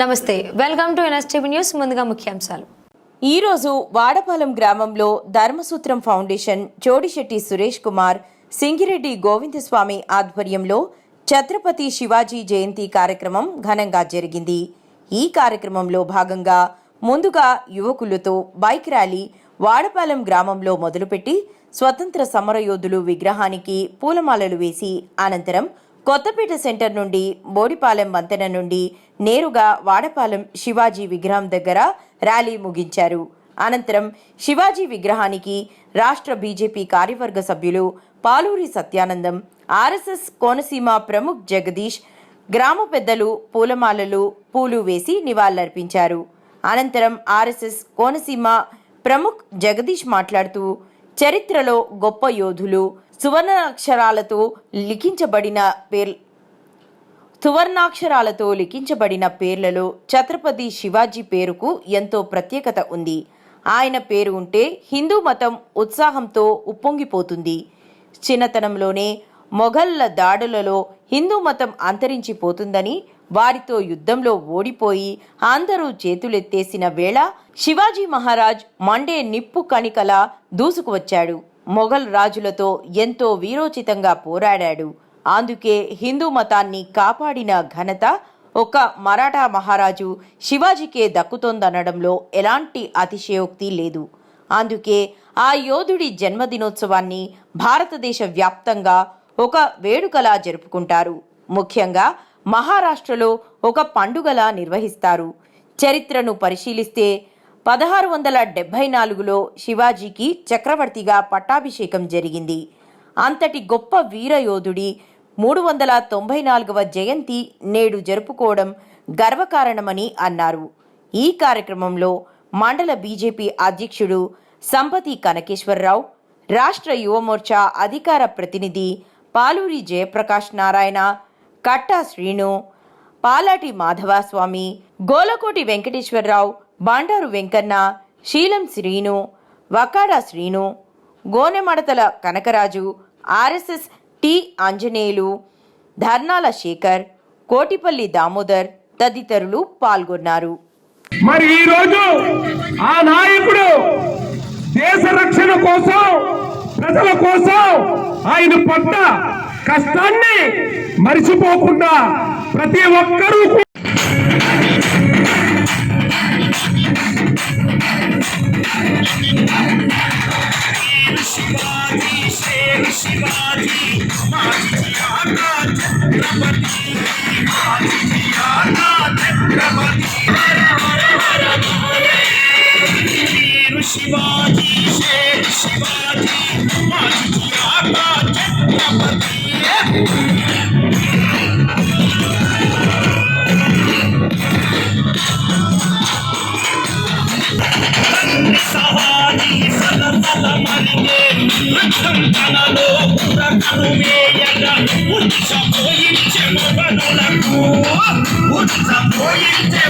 నమస్తే welcome to NSTV news ముందుగా ముఖ్యాంశాలు. ఈరోజు వాడపాలెం గ్రామంలో ధర్మసూత్రం ఫౌండేషన్ జోడిశెట్టి సురేష్ కుమార్ సింగిరెడ్డి గోవిందస్వామి ఆధ్వర్యంలో ఛత్రపతి శివాజీ జయంతి కార్యక్రమం ఘనంగా జరిగింది. ఈ కార్యక్రమంలో భాగంగా ముందుగా యువకులతో బైక్ ర్యాలీ వాడపాలెం గ్రామంలో మొదలుపెట్టి స్వతంత్ర సమరయోధులు విగ్రహానికి పూలమాలలు వేసి అనంతరం కొత్తపేట సెంటర్ నుండి బోడిపాలెం వంతెన నుండి నేరుగా వాడపాలెం శివాజీ విగ్రహం దగ్గర ర్యాలీ ముగించారు. అనంతరం శివాజీ విగ్రహానికి రాష్ట్ర బీజేపీ కార్యవర్గ సభ్యులు పాలూరి సత్యానందం ఆర్ఎస్ఎస్ కోనసీమ ప్రముఖ్ జగదీష్ గ్రామ పెద్దలు పూలమాలలు పూలు వేసి నివాళులర్పించారు. అనంతరం ఆర్ఎస్ఎస్ కోనసీమ ప్రముఖ్ జగదీష్ మాట్లాడుతూ చరిత్రలో గొప్ప యోధులు సువర్ణాక్షరాలతో లిఖించబడిన పేర్ సువర్ణాక్షరాలతో లిఖించబడిన పేర్లలో ఛత్రపతి శివాజీ పేరుకు ఎంతో ప్రత్యేకత ఉంది. ఆయన పేరు ఉంటే హిందూ మతం ఉత్సాహంతో ఉప్పొంగిపోతుంది. చిన్నతనంలోనే మొఘళ్ళ దాడులలో హిందూ మతం అంతరించిపోతుందని వారితో యుద్ధంలో ఓడిపోయి అందరూ చేతులెత్తేసిన వేళ శివాజీ మహారాజ్ మండే నిప్పు కణికల దూసుకువచ్చాడు. మొఘల్ రాజులతో ఎంతో వీరోచితంగా పోరాడాడు. అందుకే హిందూ మతాన్ని కాపాడిన ఘనత ఒక మరాఠా మహారాజు శివాజీకే దక్కుతోందనడంలో ఎలాంటి అతిశయోక్తి లేదు. అందుకే ఆ యోధుడి జన్మదినోత్సవాన్ని భారతదేశ వ్యాప్తంగా ఒక వేడుకలా జరుపుకుంటారు. ముఖ్యంగా మహారాష్ట్రలో ఒక పండుగలా నిర్వహిస్తారు. చరిత్రను పరిశీలిస్తే పదహారు వందల డెబ్భై నాలుగులో శివాజీకి చక్రవర్తిగా పట్టాభిషేకం జరిగింది. అంతటి గొప్ప వీరయోధుడి మూడు వందల తొంభై నాలుగవ జయంతి నేడు జరుపుకోవడం గర్వకారణమని అన్నారు. ఈ కార్యక్రమంలో మండల బీజేపీ అధ్యక్షుడు సంపతి కనకేశ్వరరావు రాష్ట్ర యువమోర్చా అధికార ప్రతినిధి పాలూరి జయప్రకాష్ నారాయణ కట్టా శ్రీను పాలాటి మాధవస్వామి గోలకోటి వెంకటేశ్వరరావు బాండారు వెంకన్న శీలం శ్రీను వకాడా శ్రీను గోనెమడతల కనకరాజు ఆర్ఎస్ఎస్ టి ఆంజనేయులు ధర్నాల శేఖర్ కోటిపల్లి దామోదర్ తదితరులు పాల్గొన్నారు. మరి ఈ రోజు ఆ నాయకుడు దేశ రక్షణ కోసం ప్రజల కోసం ఆయన పడ్డ కష్టాన్ని మరిచిపోకుండా ప్రతి ఒక్కరూ शिवाजी शेर शिवाजी माजिया का छत्रपति माजिया का छत्रपति हर शिवाजी शेर शिवाजी माजिया का छत्रपति రక్తం తనలో పురకను వేయగా ఉచ్చపోయించే మొగనులకు ఉచ్చపోయించే